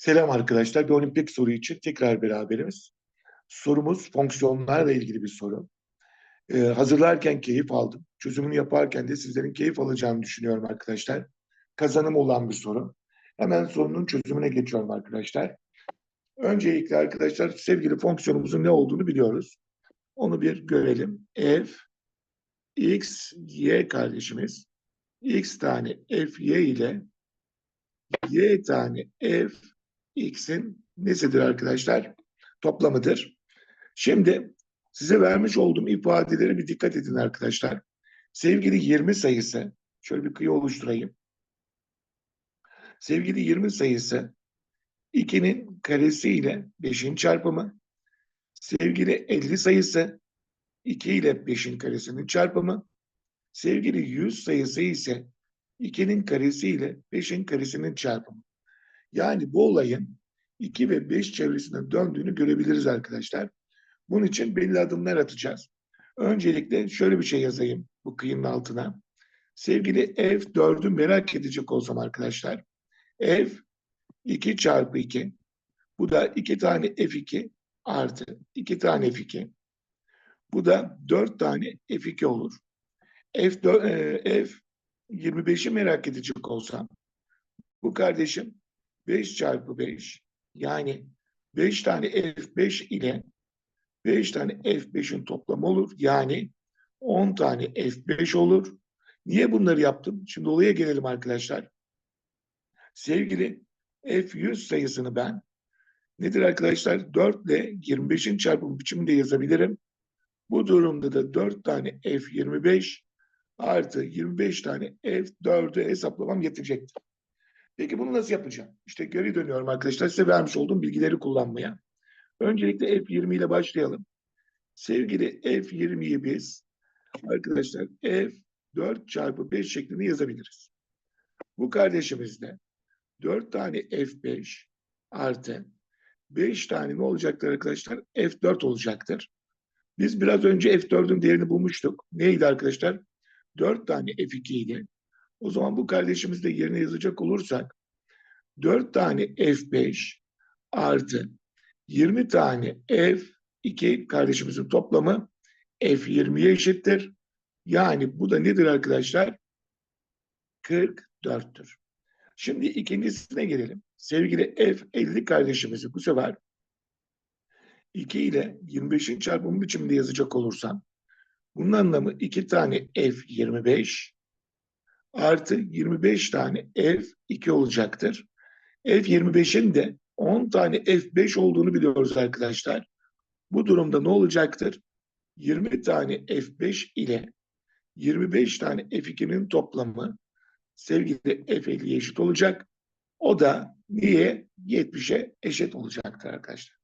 Selam arkadaşlar. Bir olimpik soru için tekrar beraberiz. Sorumuz fonksiyonlarla ilgili bir soru. Ee, hazırlarken keyif aldım. Çözümünü yaparken de sizlerin keyif alacağını düşünüyorum arkadaşlar. Kazanım olan bir soru. Hemen sorunun çözümüne geçiyorum arkadaşlar. Öncelikle arkadaşlar sevgili fonksiyonumuzun ne olduğunu biliyoruz. Onu bir görelim. F x y kardeşimiz x tane f y ile y tane f x'in nesidir arkadaşlar? Toplamıdır. Şimdi size vermiş olduğum ifadeleri bir dikkat edin arkadaşlar. Sevgili 20 sayısı, şöyle bir kıyı oluşturayım. Sevgili 20 sayısı 2'nin karesi ile 5'in çarpımı. Sevgili 50 sayısı 2 ile 5'in karesinin çarpımı. Sevgili 100 sayısı ise 2'nin karesi ile 5'in karesinin çarpımı. Yani bu olayın 2 ve 5 çevresinde döndüğünü görebiliriz arkadaşlar. Bunun için belli adımlar atacağız. Öncelikle şöyle bir şey yazayım bu kıyının altına. Sevgili F4'ü merak edecek olsam arkadaşlar. F 2 çarpı 2. Bu da 2 tane F2 artı 2 tane F2. Bu da 4 tane F2 olur. F4, e, F 25'i merak edecek olsam bu kardeşim 5 çarpı 5 yani 5 tane F5 ile 5 tane F5'in toplamı olur. Yani 10 tane F5 olur. Niye bunları yaptım? Şimdi olaya gelelim arkadaşlar. Sevgili F100 sayısını ben nedir arkadaşlar? 4 ile 25'in çarpımı biçiminde yazabilirim. Bu durumda da 4 tane F25 artı 25 tane F4'ü hesaplamam yetecektir. Peki bunu nasıl yapacağım? İşte geri dönüyorum arkadaşlar size vermiş olduğum bilgileri kullanmaya. Öncelikle F20 ile başlayalım. Sevgili F20'yi biz arkadaşlar F4 çarpı 5 şeklinde yazabiliriz. Bu kardeşimizde 4 tane F5 artı 5 tane ne olacaktır arkadaşlar? F4 olacaktır. Biz biraz önce F4'ün değerini bulmuştuk. Neydi arkadaşlar? 4 tane F2 idi. O zaman bu kardeşimiz de yerine yazacak olursak 4 tane F5 artı 20 tane F2 kardeşimizin toplamı F20'ye eşittir. Yani bu da nedir arkadaşlar? 44'tür. Şimdi ikincisine gelelim. Sevgili F50 kardeşimizi bu sefer 2 ile 25'in çarpımı biçiminde yazacak olursam bunun anlamı 2 tane F25 artı 25 tane F2 olacaktır. F25'in de 10 tane F5 olduğunu biliyoruz arkadaşlar. Bu durumda ne olacaktır? 20 tane F5 ile 25 tane F2'nin toplamı sevgili F50'ye eşit olacak. O da niye? 70'e eşit olacaktır arkadaşlar.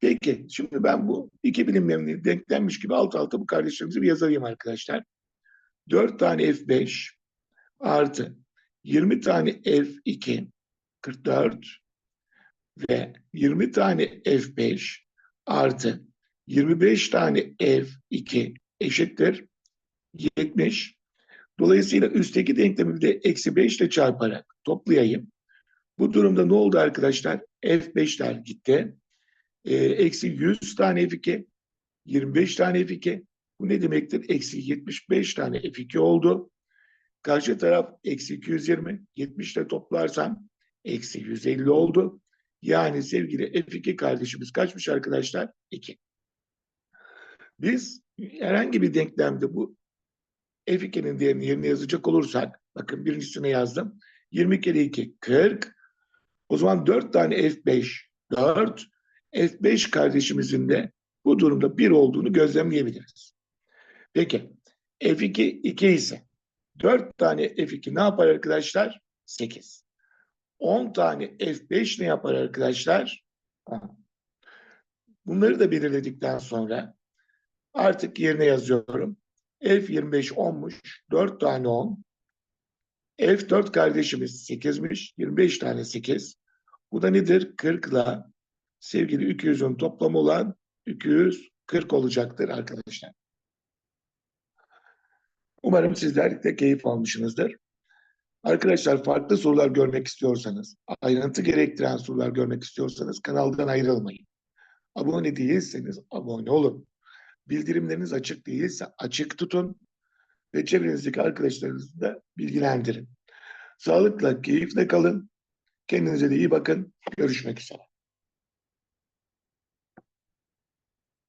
Peki şimdi ben bu iki bilinmemli denklenmiş gibi alt alta bu kardeşlerimizi bir yazayım arkadaşlar. 4 tane F5 artı 20 tane F2 44 ve 20 tane F5 artı 25 tane F2 eşittir 70. Dolayısıyla üstteki denklemi de eksi 5 ile çarparak toplayayım. Bu durumda ne oldu arkadaşlar? F5'ler gitti. Ee, eksi 100 tane F2, 25 tane F2. Bu ne demektir? Eksi 75 tane F2 oldu. Karşı taraf eksi 220. 70 ile toplarsam eksi 150 oldu. Yani sevgili F2 kardeşimiz kaçmış arkadaşlar? 2. Biz herhangi bir denklemde bu F2'nin değerini yerine yazacak olursak, bakın birincisine yazdım. 20 kere 2, 40. O zaman 4 tane F5, 4. F5 kardeşimizin de bu durumda 1 olduğunu gözlemleyebiliriz. Peki, F2 2 ise 4 tane F2 ne yapar arkadaşlar? 8. 10 tane F5 ne yapar arkadaşlar? Bunları da belirledikten sonra artık yerine yazıyorum. F25 10'muş. 4 tane 10. F4 kardeşimiz 8'miş. 25 tane 8. Bu da nedir? 40 ile sevgili 200'ün toplamı olan 240 olacaktır arkadaşlar. Umarım sizler de keyif almışsınızdır. Arkadaşlar farklı sorular görmek istiyorsanız, ayrıntı gerektiren sorular görmek istiyorsanız kanaldan ayrılmayın. Abone değilseniz abone olun. Bildirimleriniz açık değilse açık tutun ve çevrenizdeki arkadaşlarınızı da bilgilendirin. Sağlıkla, keyifle kalın. Kendinize de iyi bakın. Görüşmek üzere.